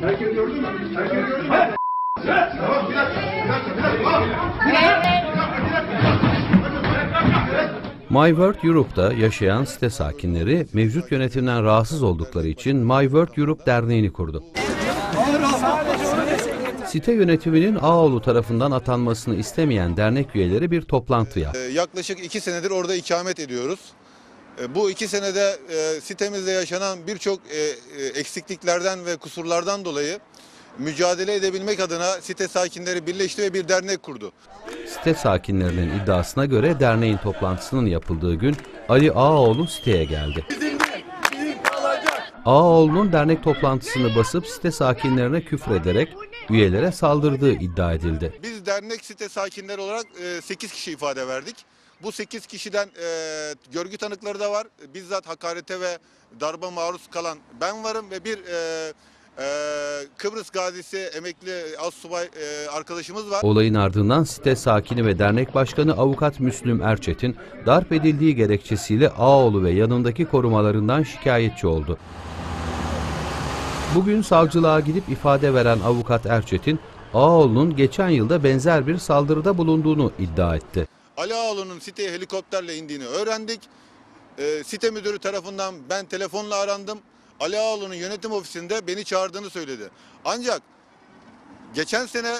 Herkes gördü mü? Herkes gördü mü? Tamam bir dakika, bir dakika, bir dakika. Bir dakika, bir dakika. My World Europe'da yaşayan site sakinleri mevcut yönetimden rahatsız oldukları için My World Europe Derneği'ni kurdu. Site yönetiminin Ağoğlu tarafından atanmasını istemeyen dernek üyeleri bir toplantı yaptı. Ee, Yaklaşık iki senedir orada ikamet ediyoruz. Ee, Bu iki senede e, sitemizde yaşanan birçok e, e, eksikliklerden ve kusurlardan dolayı mücadele edebilmek adına site sakinleri birleşti ve bir dernek kurdu. Site sakinlerinin iddiasına göre derneğin toplantısının yapıldığı gün Ali Ağaoğlu siteye geldi. Ağaoğlu'nun dernek toplantısını basıp site sakinlerine küfür ederek üyelere saldırdığı iddia edildi. Biz dernek site sakinleri olarak 8 kişi ifade verdik. Bu 8 kişiden e, görgü tanıkları da var. Bizzat hakarete ve darba maruz kalan ben varım ve bir e, e, Kıbrıs gazisi emekli astsubay e, arkadaşımız var. Olayın ardından site sakini ve dernek başkanı avukat Müslüm Erçetin darp edildiği gerekçesiyle Ağoğlu ve yanındaki korumalarından şikayetçi oldu. Bugün savcılığa gidip ifade veren avukat Erçetin, Ağoğlu'nun geçen yılda benzer bir saldırıda bulunduğunu iddia etti. Ali Ağaoğlu'nun siteye helikopterle indiğini öğrendik. E, site müdürü tarafından ben telefonla arandım. Ali Ağaoğlu'nun yönetim ofisinde beni çağırdığını söyledi. Ancak geçen sene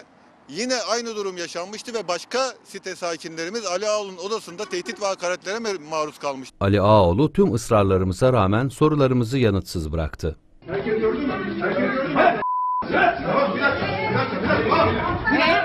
yine aynı durum yaşanmıştı ve başka site sakinlerimiz Ali Ağaoğlu'nun odasında tehdit ve hakaretlere maruz kalmıştı. Ali Ağoğlu tüm ısrarlarımıza rağmen sorularımızı yanıtsız bıraktı. Herkes gördü mü? Herkes gördü mü? Tamam bir dakika, bir dakika, bir dakika.